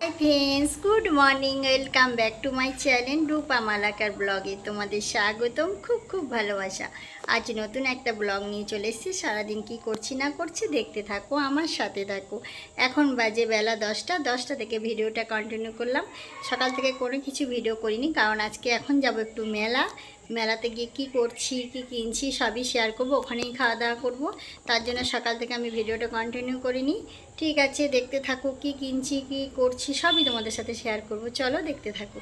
Hi friends good morning welcome back to my channel Rupa Malakar ব্লগে তোমাদের স্বাগতম। খুব খুব ভালোবাসা। আজ নতুন একটা ব্লগ নিয়ে চলে এসেছি। সারাদিন কি করছি, না করছি দেখতে থাকো, আমার সাথে থাকো। এখন বাজে বেলা দশটা। দশটা থেকে ভিডিওটা কন্টিনিউ করলাম। সকাল থেকে কোনো কিছু ভিডিও করিনি, কারণ আজকে এখন যাব একটু মেলা। মেলাতে গিয়ে কি করছি, কি কিনছি সবই শেয়ার করব, ওখানেই খাওয়া দাওয়া করব। তার জন্য সকাল থেকে আমি ভিডিওটা কন্টিনিউ করিনি। ঠিক আছে, দেখতে থাকো কি কিনছি, কি করছি, সবই তোমাদের সাথে শেয়ার করব। চলো দেখতে থাকো।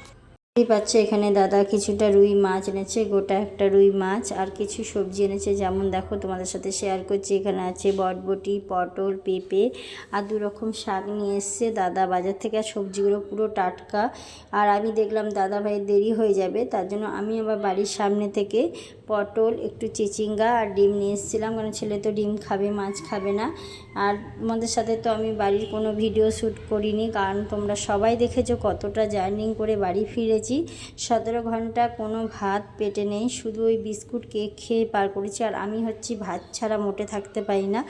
দেখতেই পাচ্ছ, এখানে দাদা কিছুটা রুই মাছ এনেছে, গোটা একটা রুই মাছ আর কিছু সবজি এনেছে। যেমন দেখো, তোমাদের সাথে শেয়ার করছি, এখানে আছে বটবটি, পটল, পেঁপে আর দু রকম শাক নিয়ে এসছে দাদা বাজার থেকে। আর সবজিগুলো পুরো টাটকা। আর আমি দেখলাম, দাদা ভাইয়ের দেরি হয়ে যাবে, তার জন্য আমি আবার বাড়ির সামনে থেকে পটল, একটু চিচিঙ্গা আর ডিম নিয়ে এসেছিলাম। কারণ ছেলে তো ডিম খাবে, মাছ খাবে না। আর তোমাদের সাথে তো আমি বাড়ির কোনো ভিডিও শ্যুট করিনি, কারণ তোমরা সবাই দেখেছ কতটা জার্নিং করে বাড়ি ফিরেছি। সতেরো ঘণ্টা কোনো ভাত, পেটে নেই, শুধু ওই বিস্কুট, কেক খেয়ে পার করেছি। আর আমি হচ্ছি ভাত ছাড়া মোটে থাকতে পারি না।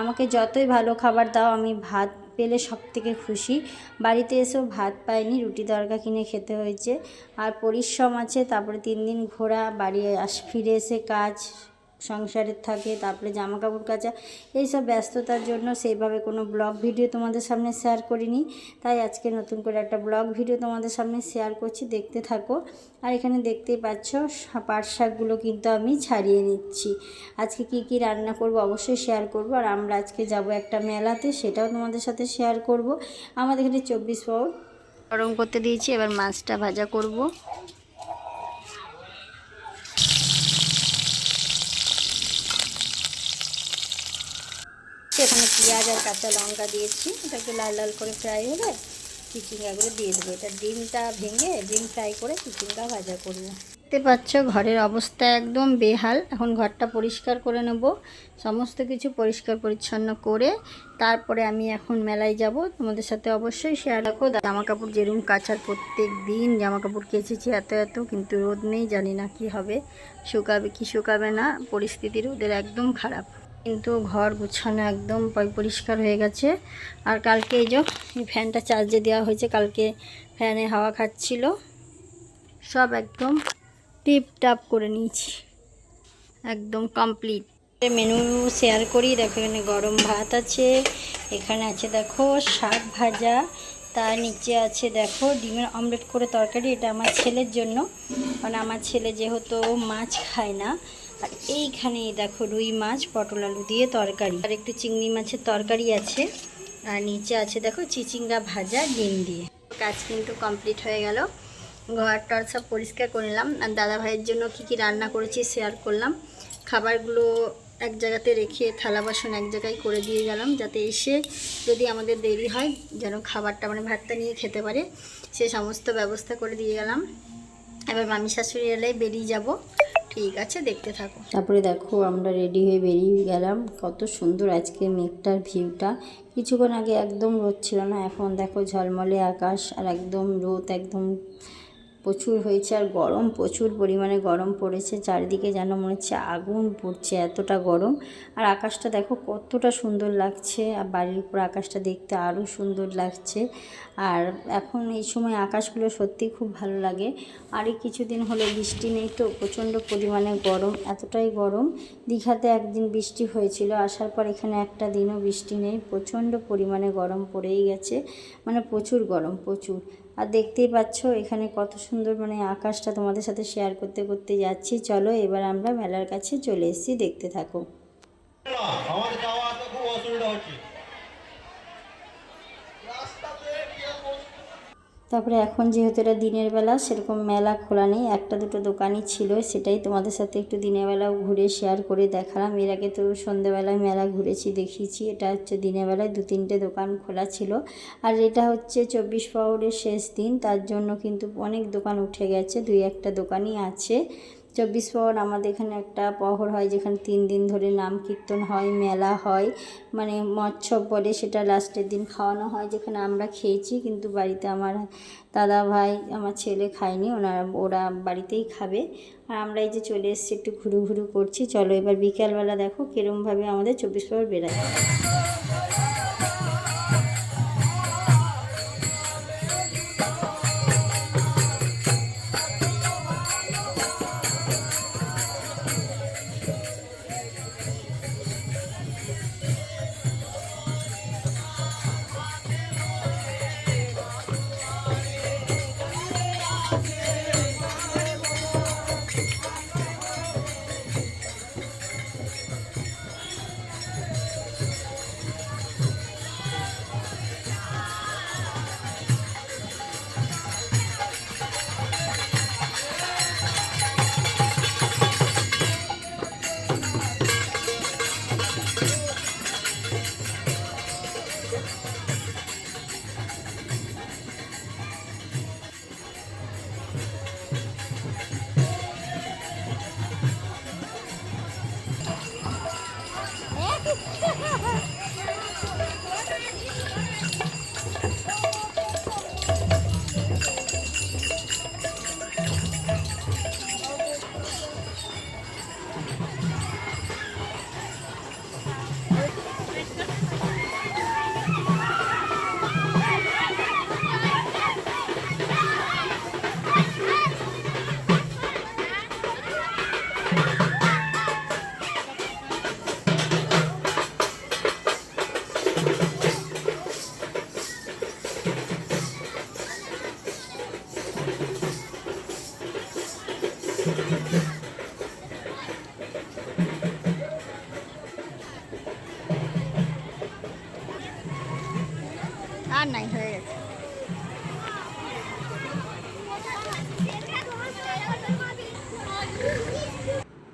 আমাকে যতই ভালো খাবার দাও, আমি ভাত পেলে সব থেকে খুশি। বাড়িতে এসেও ভাত পাইনি, রুটি তরকা কিনে খেতে হয়েছে। আর পরিশ্রম আছে, তারপরে তিন দিন ঘোরা, বাড়ি আস, ফিরে এসে কাজ সংসারের থাকে, তারপরে জামা কাপড় কাচা, এইসব ব্যস্ততার জন্য সেইভাবে কোনো ব্লগ ভিডিও তোমাদের সামনে শেয়ার করিনি। তাই আজকে নতুন করে একটা ব্লগ ভিডিও তোমাদের সামনে শেয়ার করছি, দেখতে থাকো। আর এখানে দেখতেই পাচ্ছ, পাট শাকগুলো কিন্তু আমি ছাড়িয়ে নিচ্ছি। আজকে কি কি রান্না করব অবশ্যই শেয়ার করব, আর আমরা আজকে যাব একটা মেলাতে, সেটাও তোমাদের সাথে শেয়ার করব। আমাদের এখানে চব্বিশ পাউড গরম করতে দিয়েছি, এবার মাছটা ভাজা করব। এখানে পেঁয়াজ আর কাঁচা লঙ্কা দিয়েছি। এটা একটু লাল লাল করে ফ্রাই হলে চিচিঙ্গাগুলো দিয়ে দেবো। এটা ডিমটা ভেঙে, ডিম ফ্রাই করে চিচিঙ্গা ভাজা করব। দেখতে পাচ্ছ ঘরের অবস্থা একদম বেহাল। এখন ঘরটা পরিষ্কার করে নেব। সমস্ত কিছু পরিষ্কার পরিচ্ছন্ন করে তারপরে আমি এখন মেলায় যাব। তোমাদের সাথে অবশ্যই শেয়ার রাখো জামা কাপড় যেরকম কাচার প্রত্যেক দিন জামা কাপড় কেচেছি এত এত, কিন্তু রোদ নেই, জানি না কি হবে। শুকাবে কি শুকাবে না, পরিস্থিতি রোদের একদম খারাপ। কিন্তু ঘর গুছানো একদম পরিষ্কার হয়ে গেছে। আর কালকে এই যে ফ্যানটা চার্জে দেওয়া হয়েছে, কালকে ফ্যানে হাওয়া খাচ্ছিল। সব একদম টিপ টাপ করে নিয়েছি। একদম কমপ্লিট মেনু শেয়ার করি, দেখো এখানে গরম ভাত আছে, এখানে আছে দেখো শাক ভাজা, তার নিচে আছে দেখো ডিমের অমলেট করে তরকারি, এটা আমার ছেলের জন্য। কারণ আমার ছেলে যেহেতু মাছ খায় না আর এইখানে দেখো রুই মাছ, পটল আলু দিয়ে তরকারি। আর একটু চিংড়ি মাছের তরকারি আছে। আর নিচে আছে দেখো চিচিঙ্গা ভাজা ডিম দিয়ে। কাজ কিন্তু কমপ্লিট হয়ে গেল। ঘর টর সব পরিষ্কার করে নিলাম। আর দাদা ভাইয়ের জন্য কি কি রান্না করেছি শেয়ার করলাম। খাবারগুলো এক জায়গাতে রেখে থালা বাসন এক জায়গায় করে দিয়ে গেলাম যাতে এসে যদি আমাদের দেরি হয় যেন খাবারটা মানে ভাতটা নিয়ে খেতে পারে। সে সমস্ত ব্যবস্থা করে দিয়ে গেলাম। এবার মামি শাশুড়ি এলে বেরিয়ে যাব। ঠিক আছে, দেখতে থাকো। তারপরে দেখো, আমরা রেডি হয়ে বেরিয়ে গেলাম। কত সুন্দর আজকে মেঘটার ভিউটা কিছুক্ষণ আগে একদম রোদ ছিল না, এখন দেখো ঝলমলে আকাশ আর একদম রোদ, একদম প্রচুর হয়েছে আর গরম, প্রচুর পরিমাণে গরম পড়েছে। চারিদিকে যেন মনে হচ্ছে আগুন পড়ছে, এতটা গরম। আর আকাশটা দেখো কতটা সুন্দর লাগছে, আর বাড়ির উপর আকাশটা দেখতে আরও সুন্দর লাগছে। আর এখন এই সময় আকাশগুলো সত্যি খুব ভালো লাগে। আর এই কিছুদিন হলো বৃষ্টি নেই তো, প্রচণ্ড পরিমাণে গরম, এতটাই গরম। দীঘাতে একদিন বৃষ্টি হয়েছিল, আসার পর এখানে একটা দিনও বৃষ্টি নেই। প্রচণ্ড পরিমাণে গরম পড়েই গেছে মানে প্রচুর গরম, প্রচুর। আর দেখতেই পাচ্ছ, এখানে কত সুন্দর মানে আকাশটা তোমাদের সাথে শেয়ার করতে করতে যাচ্ছি। চলো এবার আমরা মেলার কাছে চলে এসেছি, দেখতে থাকো। আমার যাওয়া খুব অসুবিধা হচ্ছে। তারপরে এখন যেহেতু এটা দিনের বেলা, সেরকম মেলা খোলা নেই। একটা দুটো দোকানই ছিল, সেটাই তোমাদের সাথে একটু দিনের বেলা ঘুরে শেয়ার করে দেখালাম। এর আগে তো সন্ধ্যেবেলায় মেলা ঘুরেছি, দেখিয়েছি। এটা হচ্ছে দিনের বেলায় দু তিনটে দোকান খোলা ছিল। আর এটা হচ্ছে চব্বিশ পাউরের শেষ দিন, তার জন্য কিন্তু অনেক দোকান উঠে গেছে। দুই একটা দোকানই আছে। চব্বিশ পর আমাদের এখানে একটা পহর হয়, যেখানে তিন দিন ধরে নাম কীর্তন হয়, মেলা হয়। মানে মৎসব বলে সেটা লাস্টের দিন খাওয়ানো হয়, যেখানে আমরা খেয়েছি। কিন্তু বাড়িতে আমার দাদা ভাই, আমার ছেলে খায়নি, ওনারা, ওরা বাড়িতেই খাবে। আর আমরা এই যে চলে এসেছি, একটু ঘুরু ঘুরু করছি। চলো এবার বিকালবেলা দেখো কীরমভাবে আমাদের চব্বিশ পর বেড়ায়। Ha ha ha!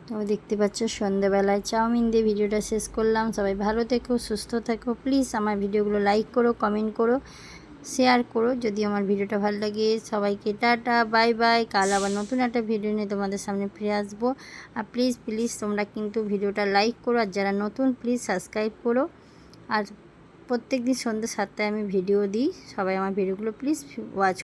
তো দেখতে পাচ্ছ সন্ধ্যাবেলায় চাউমিন দিয়ে ভিডিওটা শেষ করলাম। সবাই ভালো থেকো, সুস্থ থেকো। প্লিজ আমার ভিডিওগুলো লাইক করো কমেন্ট করো শেয়ার করো। যদি আমার ভিডিওটা ভালো লাগে, সবাইকে টাটা বাই বাই কাল আবার নতুন একটা ভিডিও নিয়ে তোমাদের সামনে ফিরে আসব। আর প্লিজ প্লিজ তোমরা কিন্তু ভিডিওটা লাইক করো। আর যারা নতুন প্লিজ সাবস্ক্রাইব করো। আর প্রত্যেক দিন সন্ধ্যে সাতটায় আমি ভিডিও দিই। সবাই আমার ভিডিওগুলো প্লিজ ওয়াচ